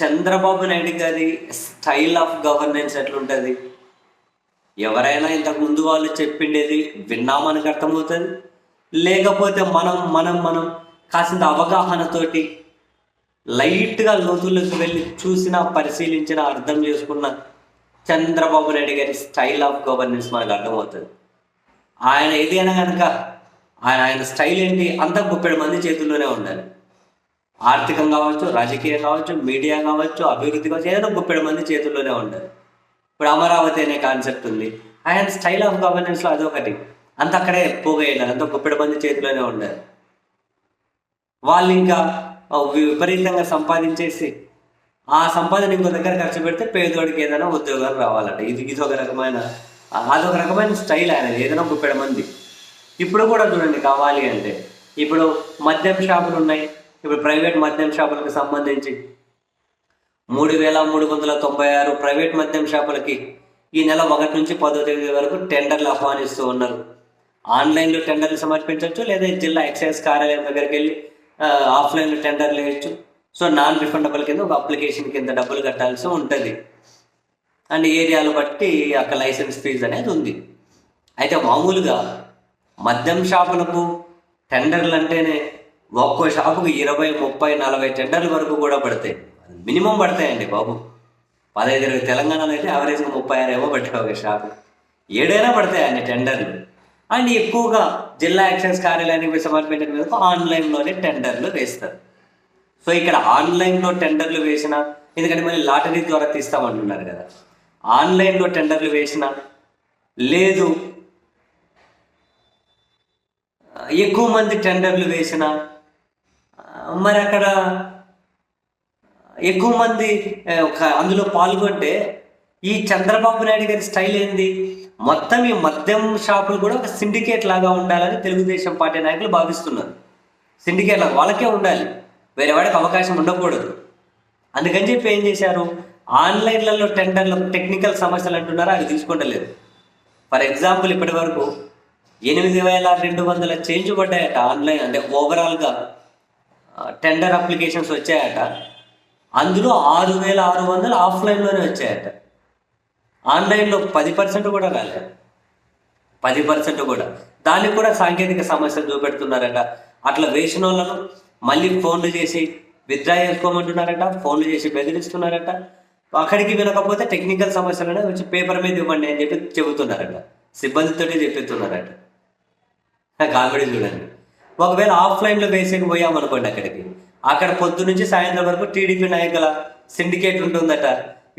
చంద్రబాబు నాయుడు గారి style of governance ఎట్లుంటుంది? ఎవరైనా ఇంతకు ముందు వాళ్ళు చెప్పిండేది విన్నామనికి అర్థమవుతుంది? లేకపోతే మనం మనం మనం కాసింత అవగాహనతోటి లైట్గా లోతుల్లోకి వెళ్ళి చూసిన పరిశీలించిన అర్థం చేసుకున్న చంద్రబాబు నాయుడు గారి స్టైల్ ఆఫ్ గవర్నెన్స్ మనకు అర్థమవుతుంది. ఆయన ఏదైనా కనుక ఆయన ఆయన స్టైల్ ఏంటి? అంతా ముప్పై మంది చేతుల్లోనే ఉండాలి. ఆర్థికం కావచ్చు రాజకీయం కావచ్చు మీడియా కావచ్చు అభివృద్ధి కావచ్చు ఏదైనా ముప్పై మంది చేతుల్లోనే ఉండదు ఇప్పుడు అమరావతి అనే కాన్సెప్ట్ ఉంది. ఆయన స్టైల్ ఆఫ్ గవర్నెన్స్లో అదొకటి. అంత అక్కడే పోగేయాలి అంత ముప్పై మంది చేతిలోనే ఉండదు వాళ్ళు ఇంకా విపరీతంగా సంపాదించేసి ఆ సంపాదన ఇంకో దగ్గర ఖర్చు పెడితే పేదోడికి ఏదైనా ఉద్యోగాలు రావాలంట. ఇది ఇది ఒక రకమైన అదొక రకమైన స్టైల్ ఆయన ఏదైనా ముప్పై మంది. ఇప్పుడు కూడా చూడండి కావాలి అంటే. ఇప్పుడు మద్యం షాపులు ఉన్నాయి. ఇప్పుడు ప్రైవేట్ మద్యం షాపులకు సంబంధించి మూడు వేల మూడు వందల తొంభై ఆరు ప్రైవేట్ మద్యం షాపులకి ఈ నెల ఒకటి నుంచి పదో తేదీ వరకు టెండర్లు ఆహ్వానిస్తూ ఉన్నారు. ఆన్లైన్లో టెండర్లు సమర్పించవచ్చు లేదా జిల్లా ఎక్సైజ్ కార్యాలయం దగ్గరికి వెళ్ళి ఆఫ్లైన్లో టెండర్లు వేయచ్చు. సో నాన్ రిఫండబుల్ కింద ఒక అప్లికేషన్ కింద డబ్బులు కట్టాల్సి ఉంటుంది. అండ్ ఏరియాలు బట్టి అక్కడ లైసెన్స్ ఫీజు అనేది ఉంది. అయితే మామూలుగా మద్యం షాపులకు టెండర్లు అంటేనే ఒక్కో షాపుకు ఇరవై ముప్పై నలభై టెండర్ల వరకు కూడా పడతాయి. మినిమం పడతాయండి బాబు. పదహైదు ఇరవై తెలంగాణలో అయితే యావరేజ్గా ముప్పై ఆరు ఏమో పట్టాయి ఒక షాపు. ఏడైనా పడతాయి అన్ని టెండర్లు. అండ్ ఎక్కువగా జిల్లా యాక్షన్స్ కార్యాలయానికి సమర్పించిన మీద ఆన్లైన్లోనే టెండర్లు వేస్తారు. సో ఇక్కడ ఆన్లైన్లో టెండర్లు వేసిన ఎందుకంటే మళ్ళీ లాటరీ ద్వారా తీస్తామంటున్నారు కదా. ఆన్లైన్లో టెండర్లు వేసిన లేదు. ఎక్కువ మంది టెండర్లు వేసిన మరి అక్కడ ఎక్కువ మంది ఒక- అందులో పాల్గొంటే ఈ చంద్రబాబు నాయుడు గారి స్టైల్ ఏంది? మొత్తం ఈ మద్యం షాపులు కూడా ఒక సిండికేట్ లాగా ఉండాలని తెలుగుదేశం పార్టీ నాయకులు భావిస్తున్నారు. సిండికేట్ లాగా వాళ్ళకే ఉండాలి. వేరే వాడికి అవకాశం ఉండకూడదు. అందుకని చెప్పి ఏం చేశారు? ఆన్లైన్లలో టెండర్లు టెక్నికల్ సమస్యలు అంటున్నారా? అవి తీసుకుంటలేదు ఫర్ ఎగ్జాంపుల్ ఇప్పటి వరకు ఎనిమిది వేల రెండు వందల చేంజ్ పడ్డాయట ఆన్లైన్ అంటే ఓవరాల్గా. టెండర్ అప్లికేషన్స్ వచ్చాయట. అందులో ఆరు వేల ఆరు వందలు ఆఫ్లైన్లోనే వచ్చాయట. ఆన్లైన్లో పది పర్సెంట్ కూడా రాలేదు. పది పర్సెంట్ కూడా. దానికి కూడా సాంకేతిక సమస్యలు చూపెడుతున్నారట. అట్లా వేసిన వాళ్ళను మళ్ళీ ఫోన్లు చేసి విత్డ్రా చేసుకోమంటున్నారట ఫోన్లు చేసి బెదిరిస్తున్నారట. అక్కడికి వినకపోతే టెక్నికల్ సమస్యలనే వచ్చి పేపర్ మీద ఇవ్వండి అని చెప్పి చెబుతున్నారట. సిబ్బందితోనే చెప్పిస్తున్నారట. కామెడీ చూడండి. ఒకవేళ ఆఫ్లైన్లో వేసేకి పోయామనుకోండి అక్కడికి. అక్కడ పొద్దు నుంచి సాయంత్రం వరకు టీడీపీ నాయకుల సిండికేట్ ఉంటుందట.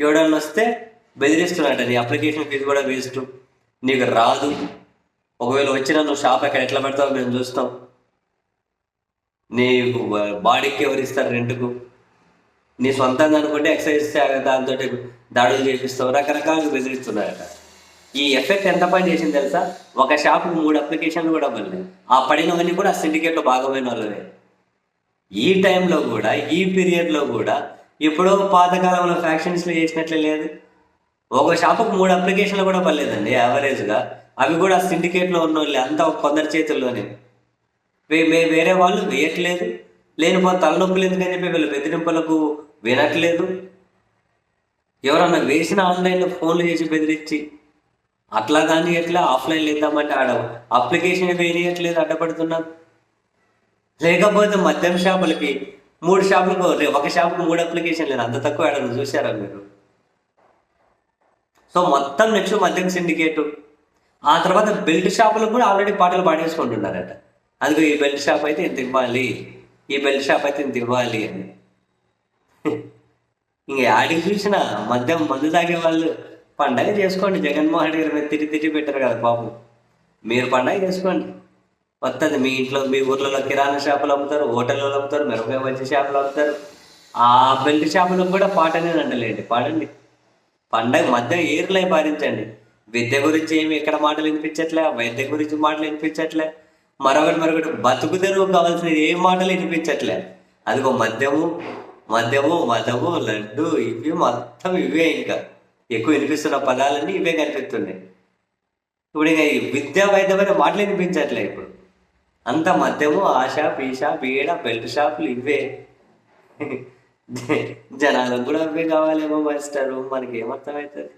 ఎవడన్నా వస్తే బెదిరిస్తున్నాడట నీ అప్లికేషన్ ఫీజు కూడా వేస్ట్. నీకు రాదు. ఒకవేళ వచ్చినా నువ్వు షాప్ అక్కడ ఎట్లా పెడతావో మేము చూస్తాం. నీకు బాడీకి ఎవరు ఇస్తారు రెంట్కు? నీ సొంతంగా అనుకుంటే ఎక్సర్సైజ్ దాంతో దాడులు చేపిస్తావు. రకరకాలుగా బెదిరిస్తున్నారట. ఈ ఎఫెక్ట్ ఎంత పని చేసింది తెలుసా? ఒక షాపుకి మూడు అప్లికేషన్లు కూడా పడినాయి. ఆ పడినవన్నీ కూడా ఆ సిండికేట్లో భాగమైన వాళ్ళవే. ఈ టైంలో కూడా ఈ పీరియడ్లో కూడా ఎప్పుడో పాతకాలంలో ఫ్యాక్షన్స్లో చేసినట్లే లేదు. ఒక షాపుకు మూడు అప్లికేషన్లు కూడా పడలేదండి యావరేజ్గా అవి కూడా సిండికేట్లో ఉన్న వాళ్ళు అంతా కొందరి చేతుల్లోనే. వేరే వాళ్ళు వేయట్లేదు. లేనిపోతే తలనొప్పులు ఎందుకని చెప్పి వీళ్ళు బెదిరింపులకు వినట్లేదు. ఎవరన్నా వేసిన ఆన్లైన్లో ఫోన్లు చేసి బెదిరించి అట్లా కానీ ఎట్లా ఆఫ్లైన్ లేద్దామంటే ఆడ అప్లికేషన్ వేయట్లేదు అడ్డపడుతున్నాం. లేకపోతే మద్యం షాపులకి మూడు షాపులకు ఒక షాపుకి మూడు అప్లికేషన్ లేదు అంత తక్కువ ఆడ చూసారా మీరు? సో మొత్తం నెక్స్ట్ మద్యం సిండికేటు. ఆ తర్వాత బెల్ట్ షాపులకు కూడా ఆల్రెడీ పాటలు పాడేసుకుంటున్నారట. అందుకో ఈ బెల్ట్ షాప్ అయితే ఇంత ఇవ్వాలి ఈ బెల్ట్ షాప్ అయితే ఇంత ఇవ్వాలి అని. ఇంక ఆడికి చూసిన మద్యం మందు తాగే వాళ్ళు పండగ చేసుకోండి. జగన్మోహన్ రెడ్డి గారు మీరు తిరిగి తిరిగి పెట్టారు కదా పాపం మీరు పండగ చేసుకోండి. వస్తుంది మీ ఇంట్లో మీ ఊర్లలో కిరాణా షాపులు అమ్ముతారు హోటల్లో అమ్ముతారు మిరపకాయ మంచి షాపులు అమ్ముతారు. ఆ బెల్ట్ షాపులకు కూడా పాటనే అంటలేండి పాడండి. పండగ మధ్య ఏర్లై పాటించండి విద్య గురించి ఏమి ఎక్కడ మాటలు వినిపించట్లే వైద్య గురించి మాటలు వినిపించట్లే. మరొకటి మరొకటి బతుకు తెరువు కావాల్సిన ఏ మాటలు వినిపించట్లే. అదిగో మద్యము మద్యము మదము లడ్డు ఇవి మొత్తం ఇవే ఇంకా. ఎక్కువ వినిపిస్తున్న పదాలన్నీ ఇవే కనిపిస్తున్నాయి. ఇప్పుడు ఇక ఈ విద్యా వైద్యమైన మాటలు వినిపించట్లే ఇప్పుడు. అంత మద్యము ఆశ షాప్ ఈ షాప్ ఈడ బెల్ట్ షాపులు ఇవే. జనాలకు కూడా అవే కావాలేమో మాస్టరు మనకి ఏమర్థమవుతుంది